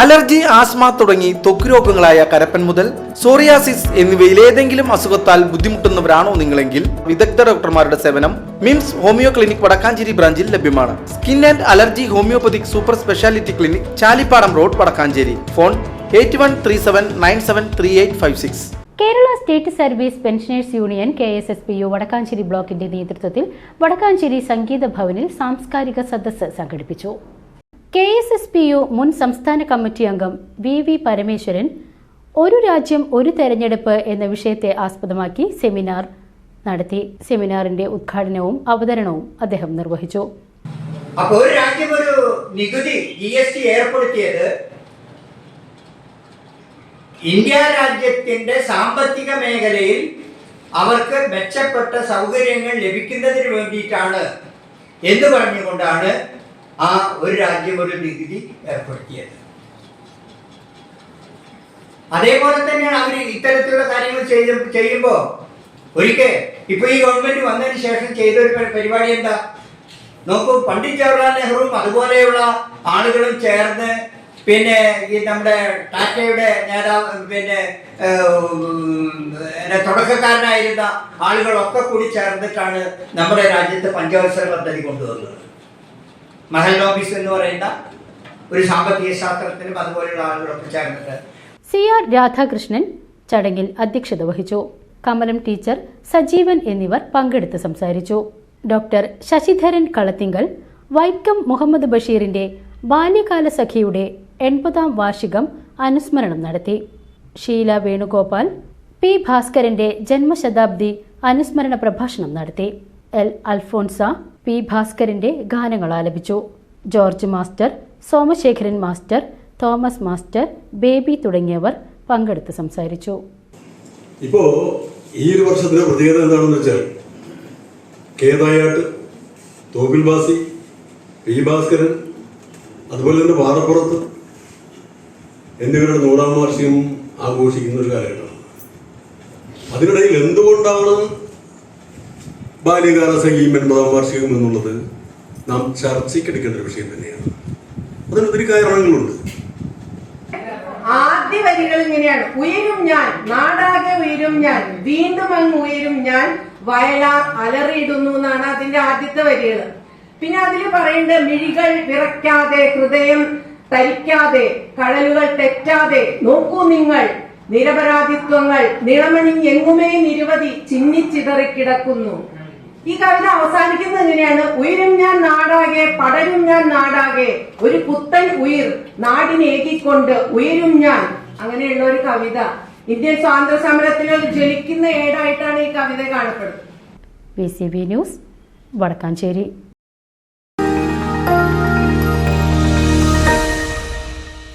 Allergy asthma തുടങ്ങി ത്വക്ക് രോഗങ്ങളായ കരപ്പൻ മുതൽ സോറിയാസിസ് എന്നിവയിൽ ഏതെങ്കിലും അസുഖത്താൽ ബുദ്ധിമുട്ടുന്നവരാണോ നിങ്ങളെങ്കിൽ വിദഗ്ധ ഡോക്ടർമാരുടെ സേവനം മിംസ് ഹോമിയോ ക്ലിനിക് വടക്കാഞ്ചേരി ബ്രാഞ്ചിൽ ലഭ്യമാണ്. Skin and allergy homeopathic super speciality clinic Chalippadam road Vadakkanchery. Phone eight one three seven nine seven three eight five six. Kerala state service pensioners union K S S P U Vadakkanchery ബ്ലോക്കിന്റെ നേതൃത്വത്തിൽ വടക്കാഞ്ചേരി സംഗീത ഭവനിൽ സാംസ്കാരിക സദസ്സ് സംഘടിപ്പിച്ചു. K S S P U മുൻ സംസ്ഥാന committee അംഗം വി വി പരമേശ്വരൻ ഒരു രാജ്യം ഒരു തെരഞ്ഞെടുപ്പ് എന്ന വിഷയത്തെ ആസ്പദമാക്കി സെമിനാർ നടത്തി. സെമിനാറിന്റെ ഉദ്ഘാടനവും അവതരണവും അദ്ദേഹം നിർവഹിച്ചു. അപ്പൊ ഒരു രാജ്യം ഒരു നികുതി ജി എസ് ടി ഏർപ്പെടുത്തിയത് ഇന്ത്യ രാജ്യത്തിന്റെ സാമ്പത്തിക മേഖലയിൽ അവർക്ക് മെച്ചപ്പെട്ട സൗകര്യങ്ങൾ ലഭിക്കുന്നതിന് വേണ്ടിയിട്ടാണ് എന്ന് പറഞ്ഞുകൊണ്ടാണ് ആ ഒരു രാജ്യം ഒരു നികുതി ഏർപ്പെടുത്തിയത്. അതേപോലെ തന്നെയാണ് അവർ ഇത്തരത്തിലുള്ള കാര്യങ്ങൾ ചെയ്ത് ചെയ്യുമ്പോൾ ഒരിക്കൽ ഇപ്പൊ ഈ ഗവൺമെന്റ് വന്നതിന് ശേഷം ചെയ്ത ഒരു പരിപാടി എന്താ? നോക്കൂ പണ്ഡിറ്റ് ജവഹർലാൽ നെഹ്റുവും അതുപോലെയുള്ള ആളുകളും ചേർന്ന് പിന്നെ ഈ നമ്മുടെ ടാറ്റയുടെ നേതാവ് പിന്നെ തുടക്കക്കാരനായിരുന്ന ആളുകളൊക്കെ കൂടി ചേർന്നിട്ടാണ് നമ്മുടെ രാജ്യത്ത് പഞ്ചവത്സര പദ്ധതി കൊണ്ടുവന്നത്. മഹൽ എന്ന് പറയുന്ന ഒരു സാമ്പത്തിക ശാസ്ത്രത്തിനും അതുപോലെയുള്ള ആളുകളൊക്കെ ചേർന്നിട്ട്. സി ആർ രാധാകൃഷ്ണൻ ചടങ്ങിൽ അധ്യക്ഷത വഹിച്ചു. കമലം ടീച്ചർ സജീവൻ എന്നിവർ പങ്കെടുത്ത് സംസാരിച്ചു. ഡോക്ടർ ശശിധരൻ കളത്തിങ്കൽ വൈക്കം മുഹമ്മദ് ബഷീറിന്റെ ബാല്യകാല സഖിയുടെ എൺപതാം വാർഷികം അനുസ്മരണം നടത്തി. ഷീല വേണുഗോപാൽ പി ഭാസ്കരന്റെ ജന്മശതാബ്ദി അനുസ്മരണ പ്രഭാഷണം നടത്തി. എൽ അൽഫോൺസ പി ഭാസ്കരന്റെ ഗാനങ്ങൾ ആലപിച്ചു. George master Somasekharan master Thomas master Baby തുടങ്ങിയവർ പങ്കെടുത്ത് സംസാരിച്ചു. ഇപ്പോ ഈ ഒരു വർഷത്തിന്റെ പ്രത്യേകത എന്താണെന്ന് വെച്ചാൽ കേതായാട്ട് തോപ്പിൽ ബാസി പി ഭാസ്കരൻ അതുപോലെ തന്നെ പാറപ്പുറത്ത് എന്നിവരുടെ നൂറാം വാർഷികം ആഘോഷിക്കുന്ന ഒരു കാലഘട്ടമാണ്. അതിനിടയിൽ എന്തുകൊണ്ടാണ് ബാല്യകാല സഖിയും എൺപതാം വാർഷികം എന്നുള്ളത് നാം ചർച്ചയ്ക്കെടുക്കേണ്ട ഒരു വിഷയം തന്നെയാണ്. അതിന് ഒത്തിരി കാരണങ്ങളുണ്ട്. ആദ്യ വരികൾ ഇങ്ങനെയാണ്. ഉയരും ഞാൻ നാടാകെ ഉയരും ഞാൻ വീണ്ടും അങ്ങ് ഉയരും ഞാൻ വയലാർ അലറിയിടുന്നു എന്നാണ് അതിന്റെ ആദ്യത്തെ വരികൾ. പിന്നെ അതിൽ പറയേണ്ടത് മിഴികൾ വിറയ്ക്കാതെ ഹൃദയം തരിക്കാതെ കടലുകൾ തെറ്റാതെ നോക്കൂ നിങ്ങൾ നിരപരാധിത്വങ്ങൾ നിളമണി എങ്ങുമേ നിരവധി ചിന്നിച്ചിതറിക്കിടക്കുന്നു ഈ കവിത അവസാനിക്കുന്നത് എങ്ങനെയാണ്? ഉയരും ഞാൻ നാടാകെ പടരും ഞാൻ നാടാകെ ഒരു പുത്തൻ ഉയിർ നാടിനേകിക്കൊണ്ട് ഉയരും ഞാൻ. അങ്ങനെയുള്ള ഒരു കവിത. ഇന്ത്യൻ സ്വാതന്ത്ര്യ സമരത്തിൽ ഒരു ജ്വലിക്കുന്ന ഏടായിട്ടാണ് ഈ കവിത കാണപ്പെടുന്നത്. B C B news Vadakkanchery.